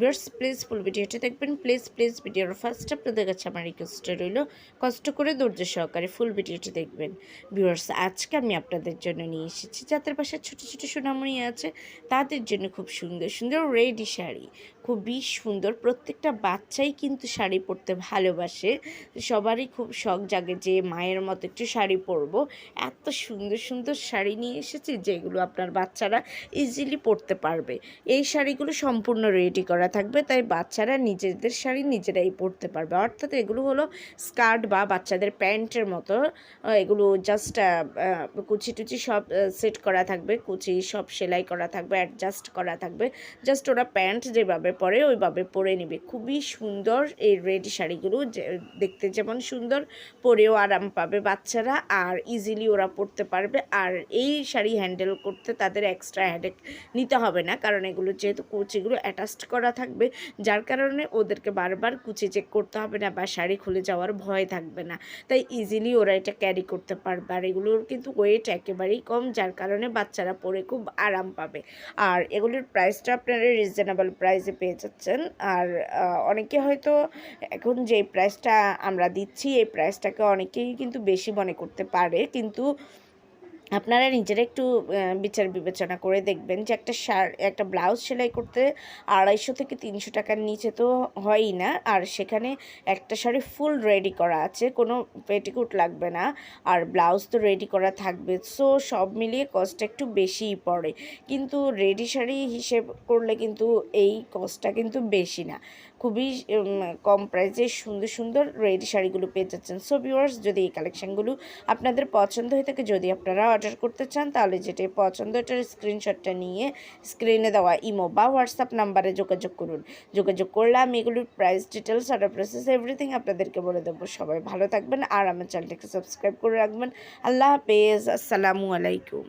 viewers please full ভিডিওটা দেখবেন। Please please ভিডিওর ফার্স্ট আপনাদের কাছে আমার রিকোয়েস্টটা রইল, কষ্ট করে ধৈর্য সহকারে ফুল ভিডিওটি দেখবেন। ভিউয়ার্স, আজকে আমি আপনাদের জন্য নিয়ে এসেছি যাদের পাশে ছোটো ছোটো সোনামণি আছে, তাদের জন্য খুব সুন্দর সুন্দর রেডি শাড়ি। খুবই সুন্দর, প্রত্যেকটা বাচ্চাই কিন্তু শাড়ি পরতে ভালোবাসে। সবারই খুব শখ জাগে যে মায়ের মতো একটু শাড়ি পরবো। এত সুন্দর সুন্দর শাড়ি নিয়ে এসেছি যেগুলো আপনার বাচ্চারা ইজিলি পরতে পারবে। এই শাড়িগুলো সম্পূর্ণ রেডি করা থাকবে, তাই বাচ্চারা নিজেদের শাড়ি নিজেরাই পরতে পারবে। অর্থাৎ এগুলো হলো স্কার্ট বা বাচ্চাদের প্যান্টের মতো এগুলো জাস্ট কুচি টুচি সব সেট করা থাকবে, কুচি সব সেলাই করা থাকবে অ্যাডজাস্ট করা থাকবে। জাস্ট ওরা প্যান্ট যেভাবে পরে ওইভাবে পরে নেবে। খুবই সুন্দর এই রেড শাড়িগুলো দেখতে যেমন সুন্দর, পরেও আরাম পাবে বাচ্চারা আর ইজিলি ওরা পরতে পারবে। আর এই শাড়ি হ্যান্ডেল করতে তাদের এক্সট্রা হেডেক নিতে হবে না, কারণ এগুলো যেহেতু কুচিগুলো অ্যাটাচড করা থাকবে, যার কারণে ওদেরকে বারবার কুচি চেক করতে হবে না বা শাড়ি খুলে যাওয়ার ভয় থাকবে না। তাই ইজিলি ওরা এটা ক্যারি করতে পারবে। আর এগুলোর কিন্তু ওয়েট একেবারেই কম, যার কারণে বাচ্চারা পরে খুব আরাম পাবে। আর এগুলোর প্রাইসটা আপনারা রিজনেবল প্রাইসে পেয়ে যাচ্ছেন। আর অনেকে হয়তো এখন যে প্রাইসটা আমরা দিচ্ছি, এই প্রাইসটাকে অনেকেই কিন্তু বেশি মনে করতে পারে। কিন্তু আপনারা নিজেরা একটু বিচার বিবেচনা করে দেখবেন যে একটা শার্ট একটা ব্লাউজ সেলাই করতে আড়াইশো থেকে তিনশো টাকার নিচে তো হয়ই না। আর সেখানে একটা শাড়ি ফুল রেডি করা আছে, কোনো পেটিকুট লাগবে না। আর ব্লাউজ তো রেডি করা থাকবে, সো সব মিলিয়ে কস্টটা একটু বেশিই পড়ে। কিন্তু রেডি শাড়ি হিসেব করলে কিন্তু এই কস্টটা কিন্তু বেশি না। খুবই কম প্রাইসে সুন্দর সুন্দর রেডি শাড়িগুলো পেয়ে যাচ্ছেন। সো ভিউয়ার্স যদি এই কালেকশানগুলো আপনাদের পছন্দ হয়ে থাকে, যদি আপনারা অর্ডার করতে চান, তাহলে যেটি পছন্দ, এটার স্ক্রিনশটটা নিয়ে স্ক্রিনে দেওয়া ইমো বা হোয়াটসঅ্যাপ নাম্বারে যোগাযোগ করুন। যোগাযোগ করলে আমি এগুলোর price details order process everything আপনাদেরকে বলে দেবো। সবাই ভালো থাকবেন আর আমার চ্যানেলটাকে সাবস্ক্রাইব করে রাখবেন। আল্লাহ হাফেজ, আসসালামু আলাইকুম।